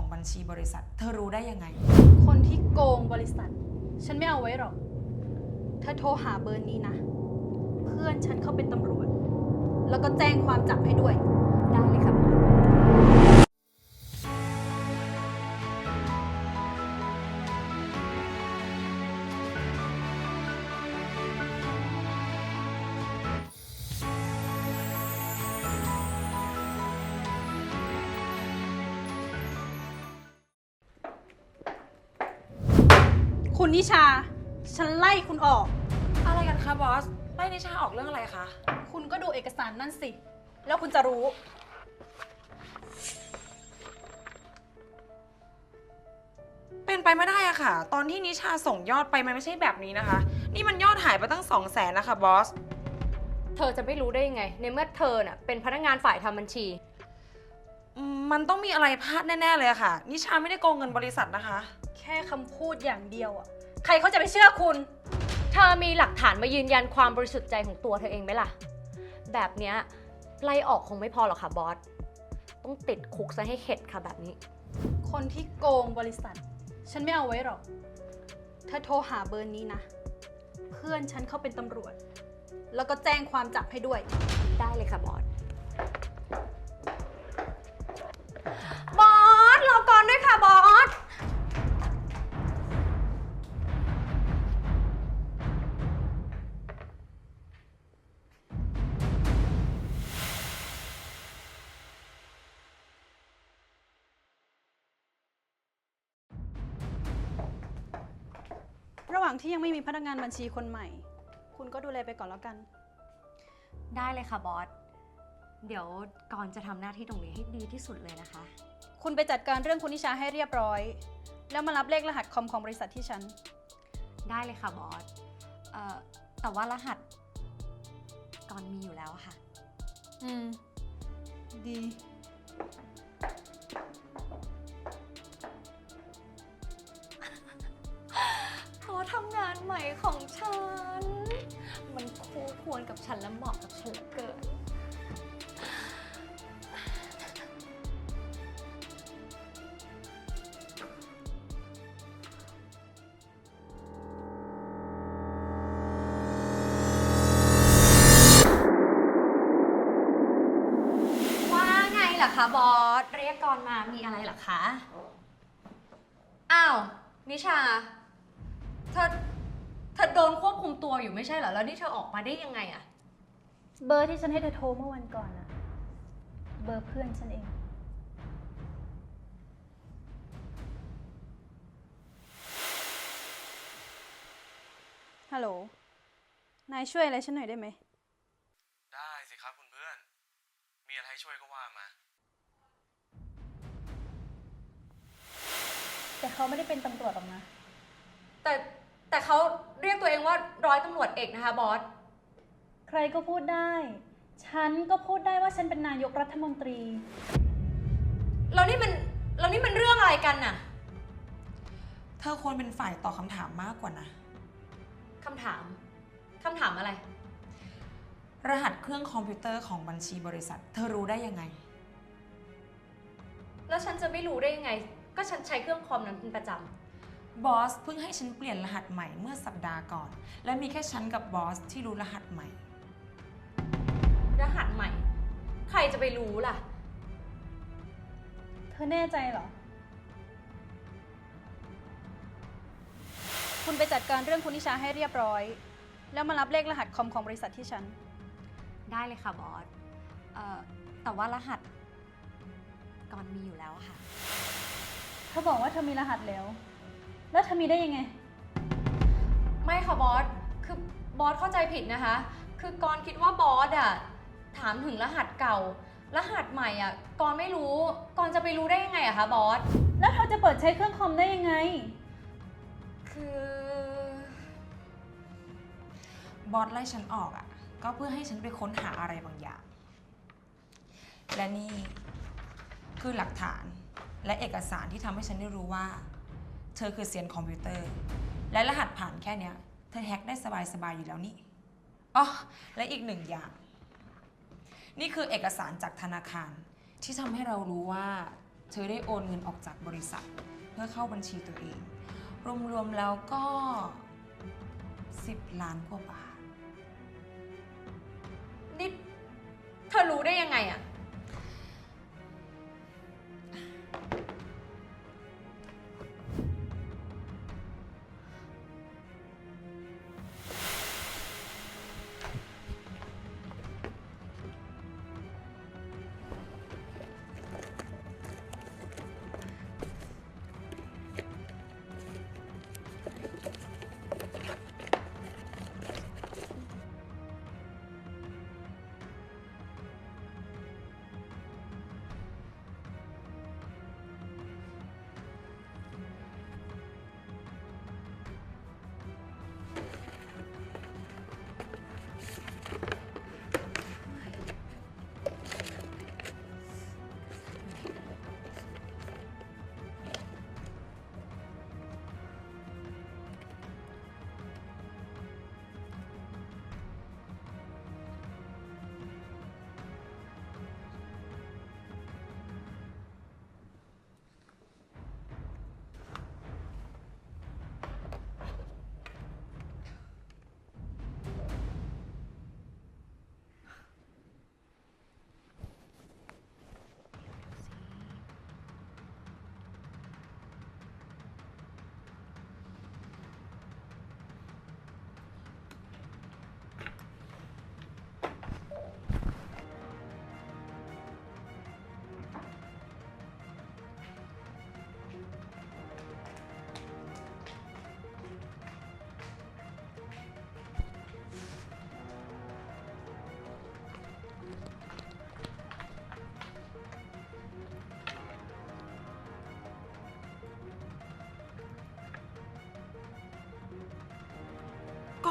ของบัญชีบริษัท เธอรู้ได้ยังไง คนที่โกงบริษัท ฉันไม่เอาไว้หรอก เธอโทรหาเบอร์นี้นะ เพื่อนฉันเขาเป็นตำรวจ แล้วก็แจ้งความจับให้ด้วย ได้เลยค่ะ คุณนิชา ฉันไล่คุณออก อะไรกันคะบอส ไล่นิชาออกเรื่องอะไรคะ คุณก็ดูเอกสารนั่นสิ แล้วคุณจะรู้ เป็นไปไม่ได้อะค่ะ ตอนที่นิชาส่งยอดไปมันไม่ใช่แบบนี้นะคะ นี่มันยอดหายไปตั้งสองแสนนะคะบอส เธอจะไม่รู้ได้ยังไง ในเมื่อเธอน่ะเป็นพนักงานฝ่ายทำบัญชีอืมมันต้องมีอะไรพลาดแน่ ๆ เลยอะค่ะ นิชาไม่ได้โกงเงินบริษัทนะคะแค่คำพูดอย่างเดียวอะใครเขาจะไปเชื่อคุณ เธอมีหลักฐานมายืนยันความบริสุทธิ์ใจของตัวเธอเองไหมล่ะ แบบเนี้ยไล่ออกคงไม่พอหรอกค่ะบอส ต้องติดคุกซะให้เข็ดค่ะแบบนี้ คนที่โกงบริษัท ฉันไม่เอาไว้หรอกถ้าโทรหาเบอร์นี้นะ เพื่อนฉันเขาเป็นตำรวจ แล้วก็แจ้งความจับให้ด้วย ได้เลยค่ะบอส ระหว่างที่ยังไม่มีพนักงานบัญชีคนใหม่ คุณก็ดูแลไปก่อนแล้วกัน ได้เลยค่ะบอส เดี๋ยวก่อนจะทำหน้าที่ตรงนี้ให้ดีที่สุดเลยนะคะ คุณไปจัดการเรื่องคุณนิชาให้เรียบร้อย แล้วมารับเลขรหัสคอมของบริษัทที่ฉัน ได้เลยค่ะบอสเอ่อแต่ว่ารหัสก่อนมีอยู่แล้วอะค่ะ อืม ดี ทำงานใหม่ของฉัน มันคู่ควรกับฉันและเหมาะกับฉันเหลือเกิน ว่าไงล่ะคะบอส เรียกกรมามีอะไรเหรอคะ อ้าว นิชา เธอ เธอโดนควบคุมตัวอยู่ไม่ใช่เหรอ แล้วนี่เธอออกมาได้ยังไงอะเบอร์ที่ฉันให้เธอโทรเมื่อวันก่อนอะเบอร์เพื่อนฉันเอง ฮัลโหล นายช่วยอะไรฉันหน่อยได้ไหม ได้สิครับคุณเพื่อน มีอะไรให้ช่วยก็ว่ามา แต่เขาไม่ได้เป็นตำรวจหรอกนะ แต่ แต่เขาเรียกตัวเองว่าร้อยตำรวจเอกนะคะบอส ใครก็พูดได้ ฉันก็พูดได้ว่าฉันเป็นนายกรัฐมนตรี แล้วนี่มันแล้วนี่มันเรื่องอะไรกันน่ะเธอควรเป็นฝ่ายตอบคำถามมากกว่านะ คำถามคำถามอะไร รหัสเครื่องคอมพิวเตอร์ของบัญชีบริษัท เธอรู้ได้ยังไง แล้วฉันจะไม่รู้ได้ยังไง ก็ฉันใช้เครื่องคอมนั้นเป็นประจ บอสเพิ่งให้ฉันเปลี่ยนรหัสใหม่เมื่อสัปดาห์ก่อน และมีแค่ฉันกับบอสที่รู้รหัสใหม่ำรหัสใหม่ ใครจะไปรู้ล่ะ เธอแน่ใจเหรอ คุณไปจัดการเรื่องคุณนิชาให้เรียบร้อย แล้วมารับเลขรหัสคอมของบริษัทที่ฉัน ได้เลยค่ะบอสเอ่อแต่ว่ารหัสก่อนมีอยู่แล้วอะค่ะ เธอบอกว่าเธอมีรหัสแล้ว แล้วเธอมีได้ยังไง ไม่ค่ะบอส คือบอสเข้าใจผิดนะคะ คือกรณ์คิดว่าบอสอะถามถึงรหัสเก่า รหัสใหม่อะกรณ์ไม่รู้ กรณ์จะไปรู้ได้ยังไงอะคะบอส แล้วเธอจะเปิดใช้เครื่องคอมได้ยังไง คือ บอสไล่ฉันออกอะ่ะก็เพื่อให้ฉันไปค้นหาอะไรบางอย่าง และนี่คือหลักฐานและเอกสารที่ทำให้ฉันได้รู้ว่า เธอคือเซียนคอมพิวเตอร์ และรหัสผ่านแค่เนี้ย เธอแฮ็กได้สบายๆอยู่แล้วนี่อ๋อและอีกหนึ่งอย่าง นี่คือเอกสารจากธนาคาร ที่ทำให้เรารู้ว่า เธอได้โอนเงินออกจากบริษัท เพื่อเข้าบัญชีตัวเอง รวมๆแล้วก็ 10 ล้านกว่าบาทนี่เธอรู้ได้ยังไงอะ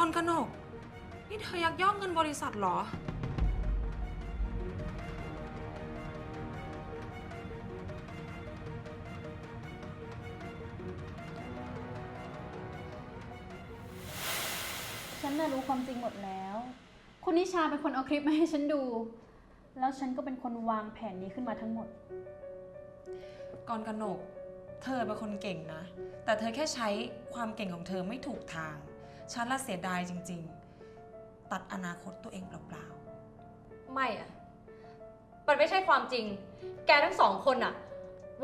รกนก นี่เธอยักยอกเงินบริษัทเหรอ ฉันน่ะรู้ความจริงหมดแล้ว คุณนิชาเป็นคนเอาคลิปมาให้ฉันดู แล้วฉันก็เป็นคนวางแผนนี้ขึ้นมาทั้งหมด กรกนก เธอเป็นคนเก่งนะ แต่เธอแค่ใช้ความเก่งของเธอไม่ถูกทาง ฉันละเสียดายจริง ๆ ตัดอนาคตตัวเองเปล่าไม่อะมันไม่ใช่ความจริง แกทั้งสองคนอะ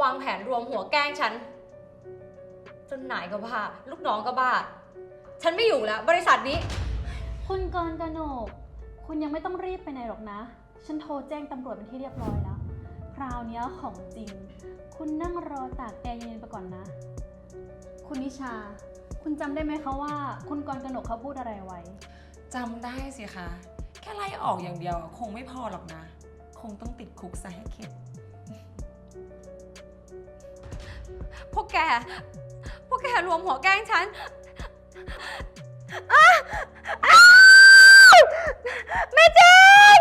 วางแผนรวมหัวแกล้งฉันจนนายก็บ้า ลูกน้องก็บ้า ฉันไม่อยู่แล้ว บริษัทนี้ คุณกรณ์กนก คุณยังไม่ต้องรีบไปไหนหรอกนะ ฉันโทรแจ้งตำรวจเป็นที่เรียบร้อยแล้ว คราวเนี้ยของจริง คุณนั่งรอตากแอร์เย็นๆไปก่อนนะ คุณนิชา คุณจำได้ไหมคะว่า คุณกรกนกเขาพูดอะไรไว้ จำได้สิคะ แค่ไล่ออกอย่างเดียวอะคงไม่พอหรอกนะ คงต้องติดคุกซะให้เข็ด พวกแก พวกแกรวมหัวแกล้งฉันอ้าอ้าวไม่จริง